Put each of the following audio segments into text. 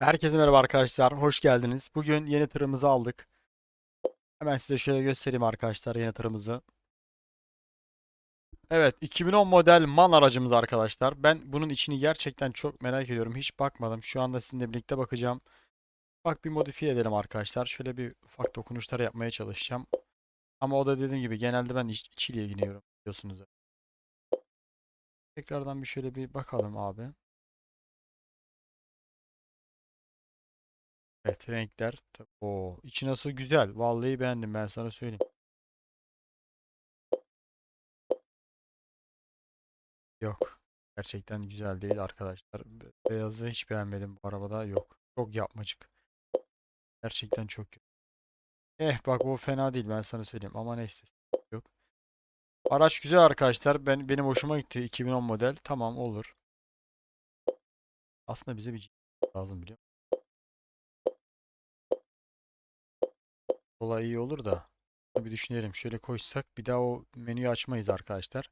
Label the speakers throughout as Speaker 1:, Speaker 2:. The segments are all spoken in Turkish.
Speaker 1: Herkese merhaba arkadaşlar, hoş geldiniz. Bugün yeni tırımızı aldık. Hemen size şöyle göstereyim arkadaşlar yeni tırımızı. Evet, 2010 model MAN aracımız arkadaşlar. Ben bunun içini gerçekten çok merak ediyorum. Hiç bakmadım. Şu anda sizinle birlikte bakacağım. Bak bir modifiye edelim arkadaşlar. Şöyle bir ufak dokunuşlar yapmaya çalışacağım. Ama o da dediğim gibi genelde ben iç, içiyle ilgileniyorum biliyorsunuz. Tekrardan bir şöyle bir bakalım abi. Evet renkler. O içi nasıl güzel. Vallahi beğendim ben sana söyleyeyim. Yok. Gerçekten güzel değil arkadaşlar. Be- Beyazı hiç beğenmedim bu arabada. Yok. Çok yapmacık. Gerçekten çok kötü. Eh bak bu fena değil ben sana söyleyeyim. Ama neyse. Yok. Araç güzel arkadaşlar. Ben benim hoşuma gitti. 2010 model. Tamam olur. Aslında bize bir lazım biliyor Kolay iyi olur da. Bir düşünelim. Şöyle koysak bir daha o menüyü açmayız arkadaşlar.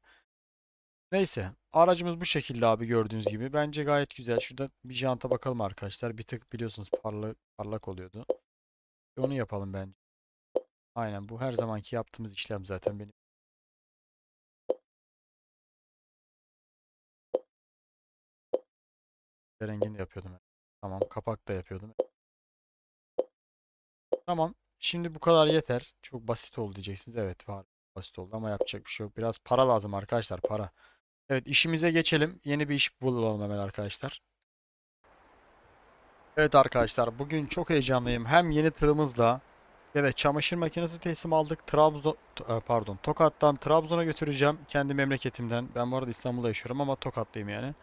Speaker 1: Neyse. Aracımız bu şekilde abi gördüğünüz gibi. Bence gayet güzel. Şurada bir janta bakalım arkadaşlar. Bir tık biliyorsunuz parlak, parlak oluyordu. Onu yapalım bence. Aynen bu her zamanki yaptığımız işlem zaten benim. Rengini yapıyordum. Tamam kapak da yapıyordum. Tamam. Şimdi bu kadar yeter. Çok basit oldu diyeceksiniz. Evet var. Basit oldu ama yapacak bir şey yok. Biraz para lazım arkadaşlar. Para. Evet işimize geçelim. Yeni bir iş bulalım hemen arkadaşlar. Evet arkadaşlar bugün çok heyecanlıyım. Hem yeni tırımızla evet çamaşır makinesi teslim aldık. Trabzon e, pardon Tokat'tan Trabzon'a götüreceğim. Kendi memleketimden. Ben bu arada İstanbul'da yaşıyorum ama Tokat'tayım yani.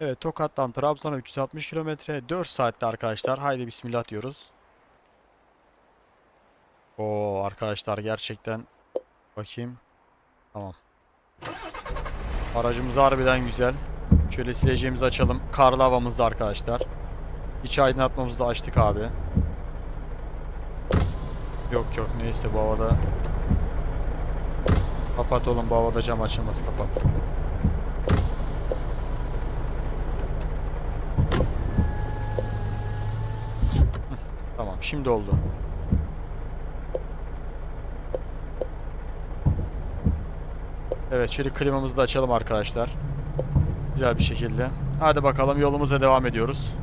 Speaker 1: Evet Tokat'tan Trabzon'a 360 kilometre 4 saatte arkadaşlar. Haydi bismillah diyoruz. Oo arkadaşlar gerçekten bakayım. Tamam. Aracımız harbiden güzel. Şöyle sileceğimizi açalım. Karlı havamızda arkadaşlar. İç aydınlatmamızı da açtık abi. Yok yok neyse bu havada. Kapat oğlum bu havada cam açılmaz kapat. Tamam şimdi oldu. Evet şöyle klimamızı da açalım arkadaşlar. Güzel bir şekilde. Hadi bakalım yolumuza devam ediyoruz.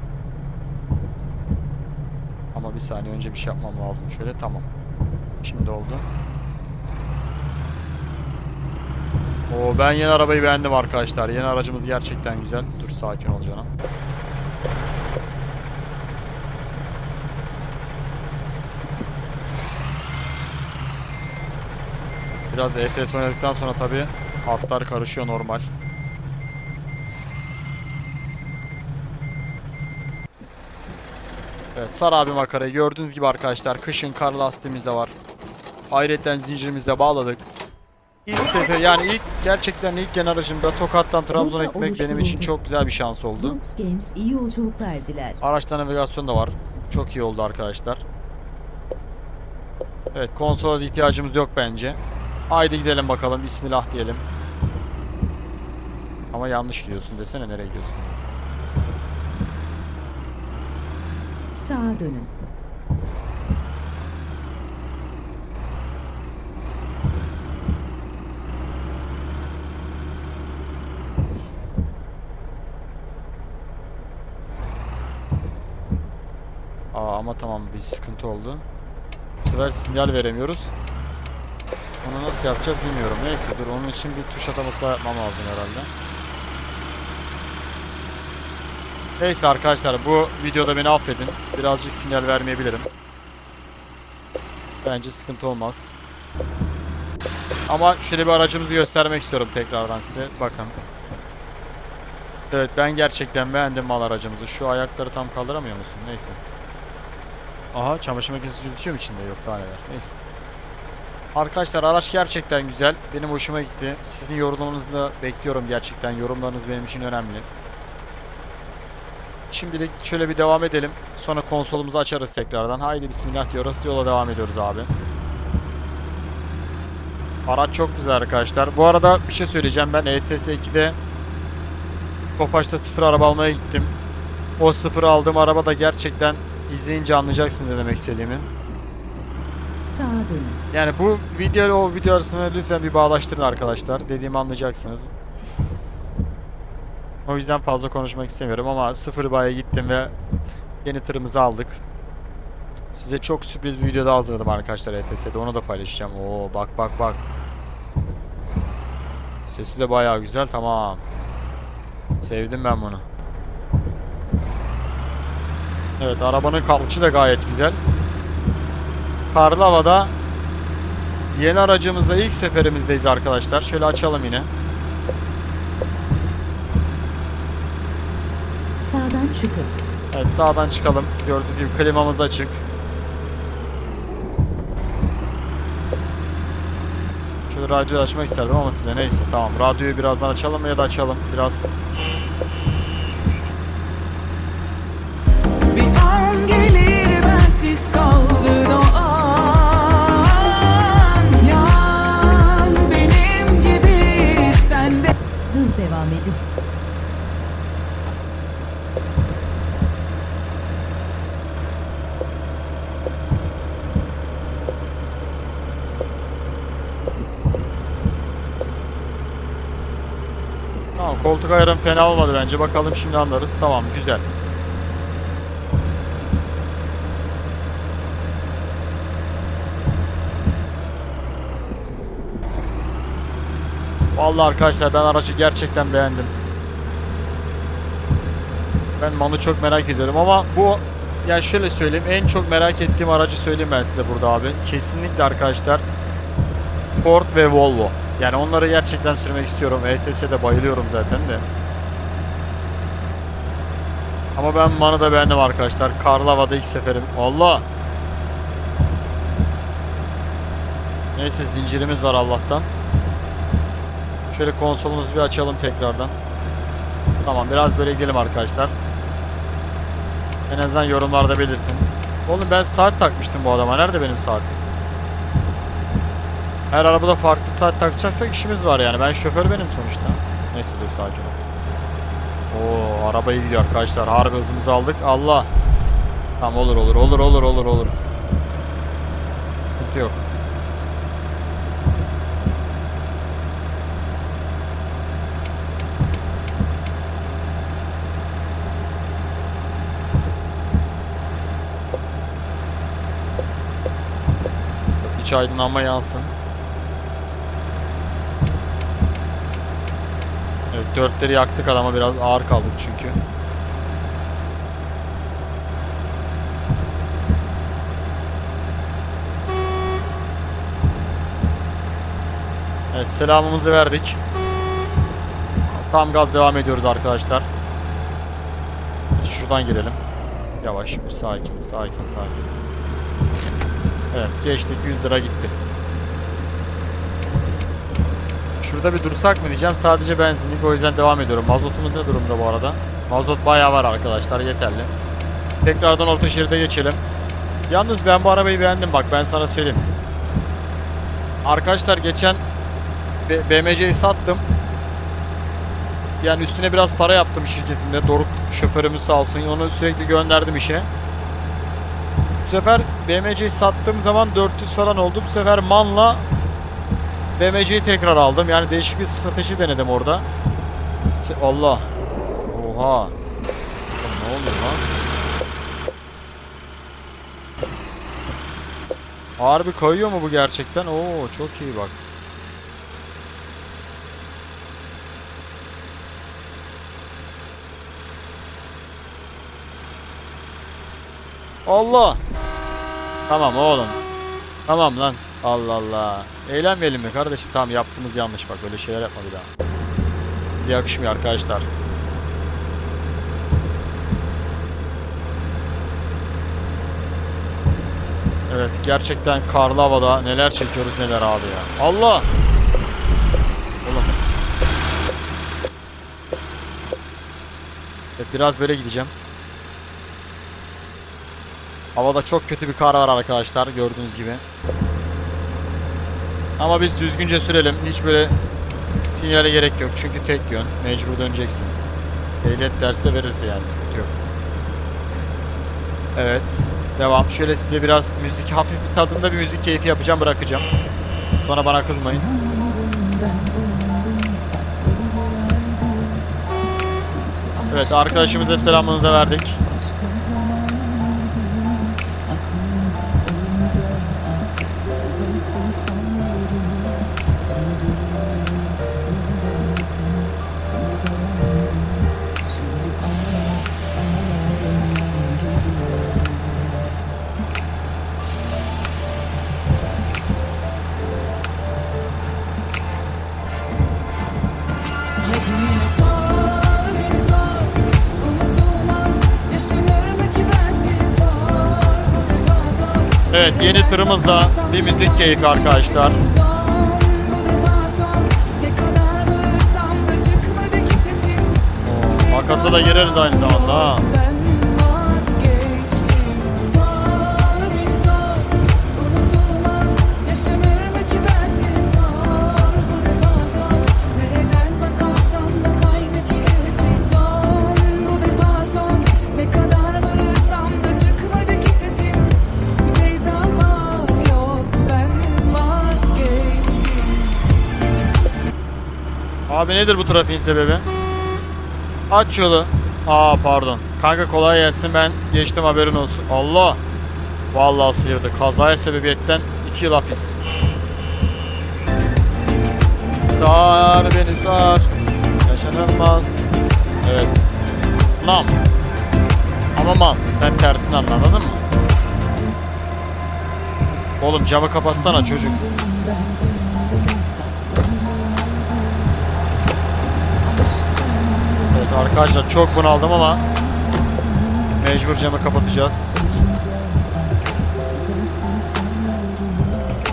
Speaker 1: Ama bir saniye önce bir şey yapmam lazım. Şöyle tamam. Şimdi oldu. Oo ben yeni arabayı beğendim arkadaşlar. Yeni aracımız gerçekten güzel. Dur sakin ol canım. Biraz ETS oynadıktan sonra tabi hatlar karışıyor normal. Evet sar abi makarayı gördüğünüz gibi arkadaşlar kışın kar lastiğimiz de var. Ayrıca zincirimize bağladık. İlk sefer yani ilk gerçekten ilk gen aracımda Tokat'tan Trabzon'a gitmek benim için çok güzel bir şans oldu.
Speaker 2: Games iyi yolculuklar diler.
Speaker 1: Araçta navigasyon da var. Çok iyi oldu arkadaşlar. Evet konsola da ihtiyacımız yok bence. Haydi gidelim bakalım. Bismillah diyelim. Ama yanlış gidiyorsun desene nereye gidiyorsun?
Speaker 2: Sağa dönün.
Speaker 1: Aa ama tamam bir sıkıntı oldu. Bu sefer sinyal veremiyoruz. Onu nasıl yapacağız bilmiyorum. Neyse dur onun için bir tuş ataması daha yapmam lazım herhalde. Neyse arkadaşlar bu videoda beni affedin. Birazcık sinyal vermeyebilirim. Bence sıkıntı olmaz. Ama şöyle bir aracımızı göstermek istiyorum tekrardan size. Bakın. Evet ben gerçekten beğendim mal aracımızı. Şu ayakları tam kaldıramıyor musun? Neyse. Aha çamaşır makinesi gözüküyor mu içinde? Yok daha neler. Neyse. Arkadaşlar araç gerçekten güzel. Benim hoşuma gitti. Sizin yorumlarınızı da bekliyorum gerçekten. Yorumlarınız benim için önemli. Şimdilik şöyle bir devam edelim. Sonra konsolumuzu açarız tekrardan. Haydi bismillah diyoruz. Yola devam ediyoruz abi. Araç çok güzel arkadaşlar. Bu arada bir şey söyleyeceğim. Ben ETS 2'de Tofaş'ta sıfır araba almaya gittim. O sıfır aldığım araba da gerçekten izleyince anlayacaksınız ne demek istediğimi.
Speaker 2: Sağa dönün.
Speaker 1: Yani bu video ile o video arasını lütfen bir bağlaştırın arkadaşlar. Dediğimi anlayacaksınız. O yüzden fazla konuşmak istemiyorum ama sıfır baya gittim ve yeni tırımızı aldık. Size çok sürpriz bir video daha hazırladım arkadaşlar ETS'de. Onu da paylaşacağım. Oo bak bak bak. Sesi de baya güzel. Tamam. Sevdim ben bunu. Evet arabanın kalkışı da gayet güzel. Karlı havada yeni aracımızla ilk seferimizdeyiz arkadaşlar. Şöyle açalım yine.
Speaker 2: Sağdan çıkın.
Speaker 1: Evet sağdan çıkalım. Gördüğünüz gibi klimamız açık. Şöyle radyoyu açmak isterdim ama size neyse tamam. Radyoyu birazdan açalım ya da açalım. Biraz Koltuk ayarım fena olmadı bence. Bakalım şimdi anlarız. Tamam güzel. Vallahi arkadaşlar ben aracı gerçekten beğendim. Ben Man'ı çok merak ediyorum ama bu yani şöyle söyleyeyim en çok merak ettiğim aracı söyleyeyim ben size burada abi. Kesinlikle arkadaşlar Ford ve Volvo. Yani onları gerçekten sürmek istiyorum. ETS'de bayılıyorum zaten de. Ama ben Man'ı da beğendim arkadaşlar. Karlı havada ilk seferim. Allah! Neyse zincirimiz var Allah'tan. Şöyle konsolumuzu bir açalım tekrardan. Tamam biraz böyle gidelim arkadaşlar. En azından yorumlarda belirtin. Oğlum ben saat takmıştım bu adama. Nerede benim saatim? Her arabada farklı saat takacaksak işimiz var yani. Ben şoför benim sonuçta. Neyse dur sakin ol. Oo araba iyi gidiyor arkadaşlar. Harbi hızımızı aldık. Allah. Tamam olur olur olur olur olur olur. Sıkıntı yok. İç aydınlanma yansın. Dörtleri yaktık adama biraz ağır kaldık çünkü. Evet selamımızı verdik. Tam gaz devam ediyoruz arkadaşlar. Şuradan girelim. Yavaş bir sakin sakin sakin. Evet geçtik 100 lira gitti. Şurada bir dursak mı diyeceğim. Sadece benzinlik o yüzden devam ediyorum. Mazotumuz ne durumda bu arada? Mazot bayağı var arkadaşlar yeterli. Tekrardan orta şeride geçelim. Yalnız ben bu arabayı beğendim bak ben sana söyleyeyim. Arkadaşlar geçen BMC'yi sattım. Yani üstüne biraz para yaptım şirketimde. Doruk şoförümüz sağ olsun. Onu sürekli gönderdim işe. Bu sefer BMC'yi sattığım zaman 400 falan oldu. Bu sefer Man'la BMC'yi tekrar aldım. Yani değişik bir strateji denedim orada. Allah. Oha. Oğlum ne oluyor lan? Harbi kayıyor mu bu gerçekten? Oo çok iyi bak. Allah. Tamam oğlum. Tamam lan. Allah Allah. Eğlenmeyelim mi kardeşim? Tamam yaptığımız yanlış bak. Öyle şeyler yapma bir daha. Bize yakışmıyor arkadaşlar. Evet gerçekten karlı havada neler çekiyoruz neler abi ya. Allah! Oğlum. Evet biraz böyle gideceğim. Havada çok kötü bir kar var arkadaşlar gördüğünüz gibi. Ama biz düzgünce sürelim. Hiç böyle sinyale gerek yok. Çünkü tek yön. Mecbur döneceksin. Ehliyet dersi de veririz yani sıkıntı yok. Evet. Devam. Şöyle size biraz müzik, hafif bir tadında bir müzik keyfi yapacağım, bırakacağım. Sonra bana kızmayın. Evet, arkadaşımıza selamınızı verdik. Tırımızda bir müzik keyfi arkadaşlar. Makasa da gireriz aynı zamanda ha. Abi nedir bu trafiğin sebebi? Aç yolu. Aa pardon. Kanka kolay gelsin ben geçtim haberin olsun. Allah. Vallahi sıyırdı. Kazaya sebebiyetten 2 yıl hapis. Sar beni sar. Yaşanılmaz. Evet. Nam. Ama man. Sen tersini anla, anladın mı? Oğlum camı kapatsana çocuk. Arkadaşlar çok bunaldım ama mecbur camı kapatacağız.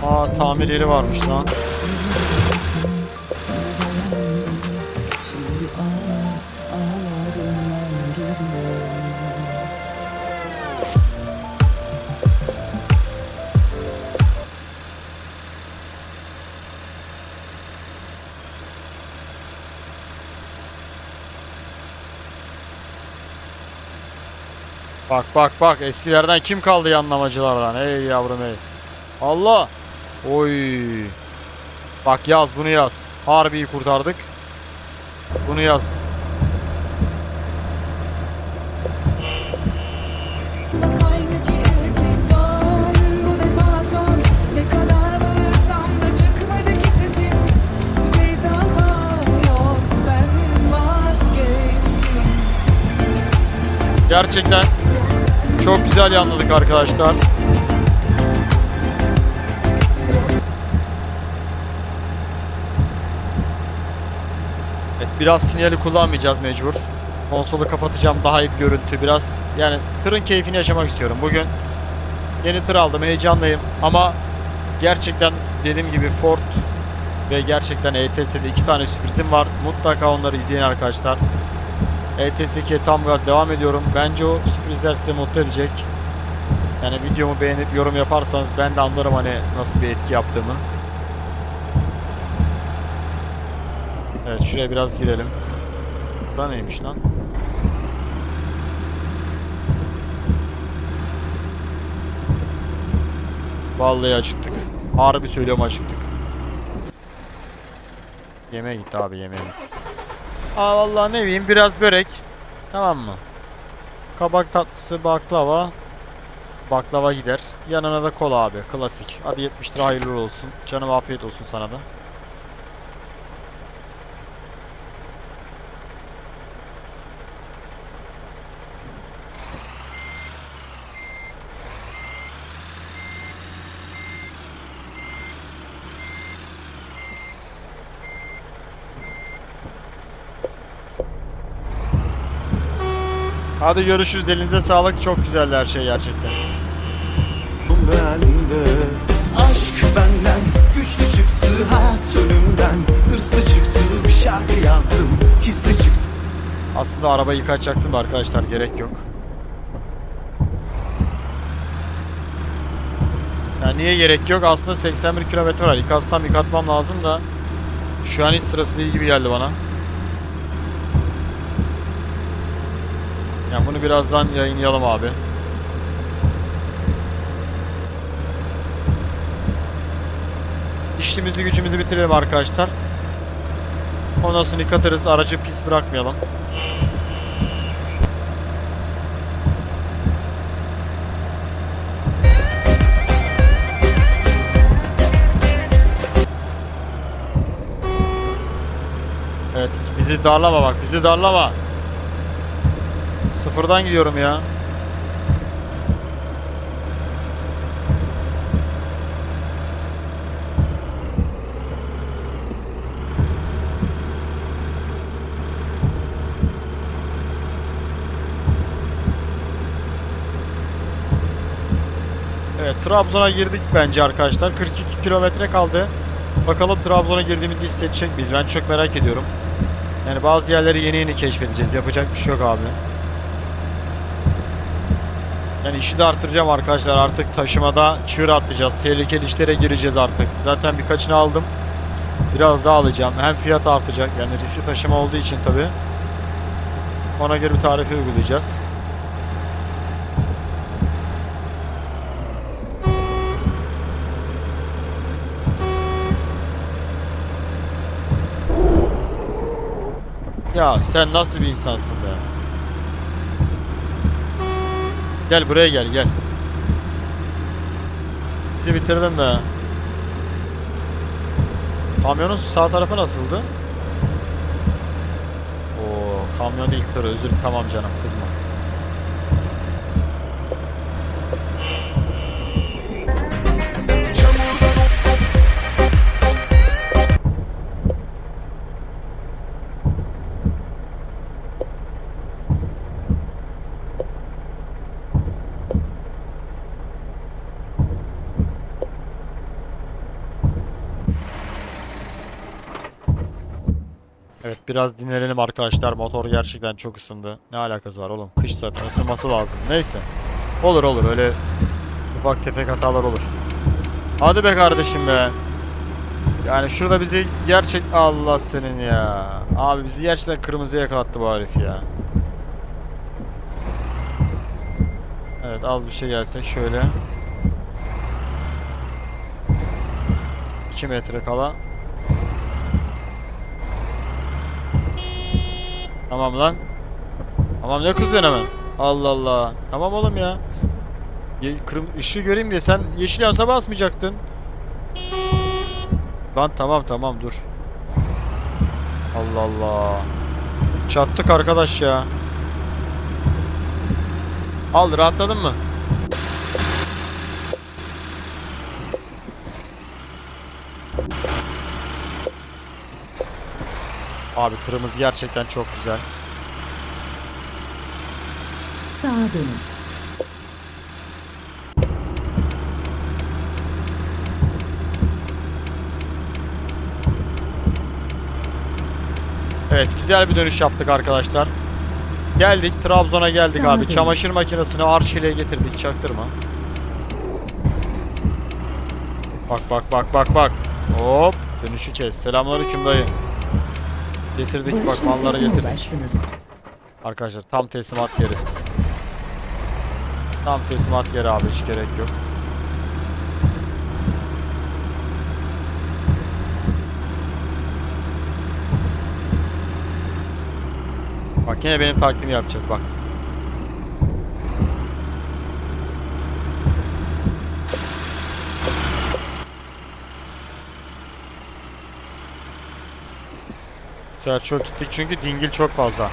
Speaker 1: Aa tamir yeri varmış lan. Bak bak bak eskilerden kim kaldı yanlamacılardan? Ey yavrum ey. Allah. Oy. Bak yaz bunu yaz. Harbiyi kurtardık. Bunu yaz. Gerçekten çok güzel yanladık arkadaşlar. Evet, biraz sinyali kullanmayacağız mecbur. Konsolu kapatacağım daha iyi bir görüntü. Biraz yani tırın keyfini yaşamak istiyorum. Bugün yeni tır aldım heyecanlıyım ama gerçekten dediğim gibi Ford ve gerçekten ETS'de iki tane sürprizim var. Mutlaka onları izleyin arkadaşlar. ETS2'ye tam gaz devam ediyorum. Bence o sürprizler sizi mutlu edecek. Yani videomu beğenip yorum yaparsanız ben de anlarım hani nasıl bir etki yaptığımı. Evet şuraya biraz girelim. Bura neymiş lan? Vallahi acıktık. Harbi söylüyorum acıktık. Yemeğe gitti abi yemeğe gitti. Aa vallahi ne bileyim biraz börek. Tamam mı? Kabak tatlısı baklava. Baklava gider. Yanına da kola abi. Klasik. Hadi 70 lira hayırlı olsun. Canım afiyet olsun sana da. Hadi görüşürüz. Elinize sağlık. Çok güzeldi her şey gerçekten.
Speaker 3: bende Aşk benden güçlü çıktı hayat önümden Hızlı çıktı bir şarkı yazdım Gizli çıktı
Speaker 1: Aslında arabayı yıkatacaktım da arkadaşlar gerek yok. Yani niye gerek yok? Aslında 81 kilometre var. Yıkatsam yıkatmam lazım da şu an hiç sırası değil gibi geldi bana. Yani bunu birazdan yayınlayalım abi. İşimizi gücümüzü bitirelim arkadaşlar. Ondan sonra yıkatırız. Aracı pis bırakmayalım. Evet bizi darlama bak bizi darlama. Sıfırdan gidiyorum ya. Evet Trabzon'a girdik bence arkadaşlar. 42 kilometre kaldı. Bakalım Trabzon'a girdiğimizde hissedecek miyiz? Ben çok merak ediyorum. Yani bazı yerleri yeni yeni keşfedeceğiz. Yapacak bir şey yok abi. Yani işi de arttıracağım arkadaşlar. Artık taşımada çığır atlayacağız. Tehlikeli işlere gireceğiz artık. Zaten birkaçını aldım. Biraz daha alacağım. Hem fiyat artacak. Yani riskli taşıma olduğu için tabi. Ona göre bir tarife uygulayacağız. Ya sen nasıl bir insansın be? Gel buraya gel gel. Bizi bitirdin be. Kamyonun sağ tarafı nasıldı? Oo, kamyon değil tır özür tamam canım kızma. Evet biraz dinlenelim arkadaşlar. Motor gerçekten çok ısındı. Ne alakası var oğlum? Kış zaten ısınması lazım. Neyse. Olur olur öyle ufak tefek hatalar olur. Hadi be kardeşim be. Yani şurada bizi gerçek Allah senin ya. Abi bizi gerçekten kırmızıya yakalattı bu herif ya. Evet az bir şey gelsek şöyle. 2 metre kala. Tamam lan. Tamam ne kızıyorsun hemen? Allah Allah. Tamam oğlum ya. Ye kırm ışığı göreyim diye sen yeşil yansa basmayacaktın. Lan tamam tamam dur. Allah Allah. Çattık arkadaş ya. Al rahatladın mı? Abi kırmızı gerçekten çok güzel.
Speaker 2: Sağa dönün.
Speaker 1: Evet güzel bir dönüş yaptık arkadaşlar. Geldik Trabzon'a geldik
Speaker 2: Sağa
Speaker 1: abi.
Speaker 2: dön.
Speaker 1: Çamaşır makinesini Arçelik'e getirdik çaktırma. Bak bak bak bak bak. Hop dönüşü kes. Selamünaleyküm dayı. Getirdik bak
Speaker 2: Barış
Speaker 1: malları
Speaker 2: noktasına
Speaker 1: getirdik.
Speaker 2: ulaştınız.
Speaker 1: Arkadaşlar tam teslimat geri. Tam teslimat geri abi hiç gerek yok. Bak yine benim taklidimi yapacağız bak. Sefer çok gittik çünkü dingil çok fazla.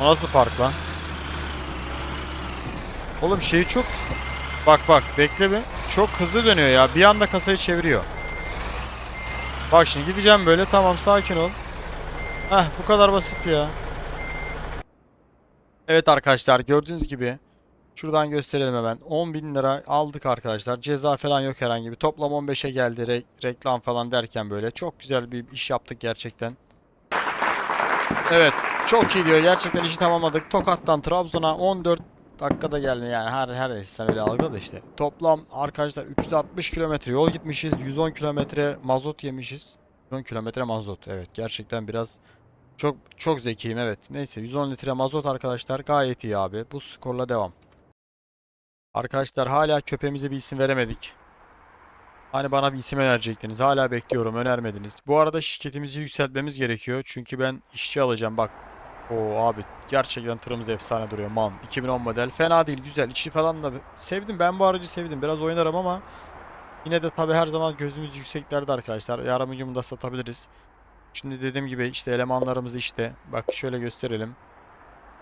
Speaker 1: Nasıl park lan? Oğlum şey çok... Bak bak bekle bir. Çok hızlı dönüyor ya. Bir anda kasayı çeviriyor. Bak şimdi gideceğim böyle. Tamam sakin ol. Heh bu kadar basit ya. Evet arkadaşlar gördüğünüz gibi şuradan gösterelim hemen. 10.000 lira aldık arkadaşlar. Ceza falan yok herhangi bir. Toplam 15'e geldi. Re- reklam falan derken böyle. Çok güzel bir iş yaptık gerçekten. Evet çok iyi diyor. Gerçekten işi tamamladık. Tokat'tan Trabzon'a 14 dakikada geldi yani her her neyse sen öyle algıla da işte. Toplam arkadaşlar 360 kilometre yol gitmişiz. 110 kilometre mazot yemişiz. 110 kilometre mazot. Evet gerçekten biraz çok çok zekiyim evet. Neyse 110 litre mazot arkadaşlar gayet iyi abi. Bu skorla devam. Arkadaşlar hala köpeğimize bir isim veremedik. Hani bana bir isim önerecektiniz. Hala bekliyorum önermediniz. Bu arada şirketimizi yükseltmemiz gerekiyor. Çünkü ben işçi alacağım bak. Oo abi gerçekten tırımız efsane duruyor. Man 2010 model. Fena değil güzel. İçi falan da sevdim. Ben bu aracı sevdim. Biraz oynarım ama yine de tabii her zaman gözümüz yükseklerde arkadaşlar. Yarın bir gün da satabiliriz. Şimdi dediğim gibi işte elemanlarımız işte. Bak şöyle gösterelim.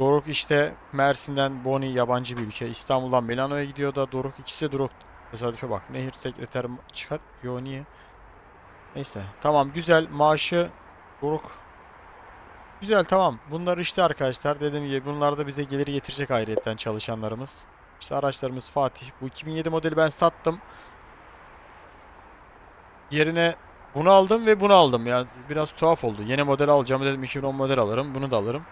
Speaker 1: Doruk işte Mersin'den Boni yabancı bir ülke. İstanbul'dan Milano'ya gidiyor da Doruk ikisi de Doruk. Tesadüfe bak. Nehir sekreter çıkar. Yo niye? Neyse. Tamam güzel. Maaşı Doruk. Güzel tamam. Bunlar işte arkadaşlar. Dediğim gibi bunlar da bize gelir getirecek ayrıyetten çalışanlarımız. İşte araçlarımız Fatih. Bu 2007 modeli ben sattım. Yerine bunu aldım ve bunu aldım. Yani biraz tuhaf oldu. Yeni model alacağım dedim 2010 model alırım. Bunu da alırım.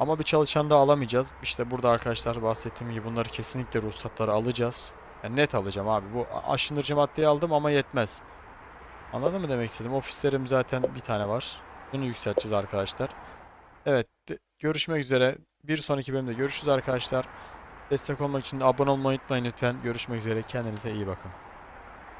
Speaker 1: Ama bir çalışan da alamayacağız. İşte burada arkadaşlar bahsettiğim gibi bunları kesinlikle ruhsatları alacağız. Yani net alacağım abi. Bu aşındırıcı maddeyi aldım ama yetmez. Anladın mı demek istedim? Ofislerim zaten bir tane var. Bunu yükselteceğiz arkadaşlar. Evet. görüşmek üzere. Bir sonraki bölümde görüşürüz arkadaşlar. Destek olmak için de abone olmayı unutmayın lütfen. Görüşmek üzere. Kendinize iyi bakın.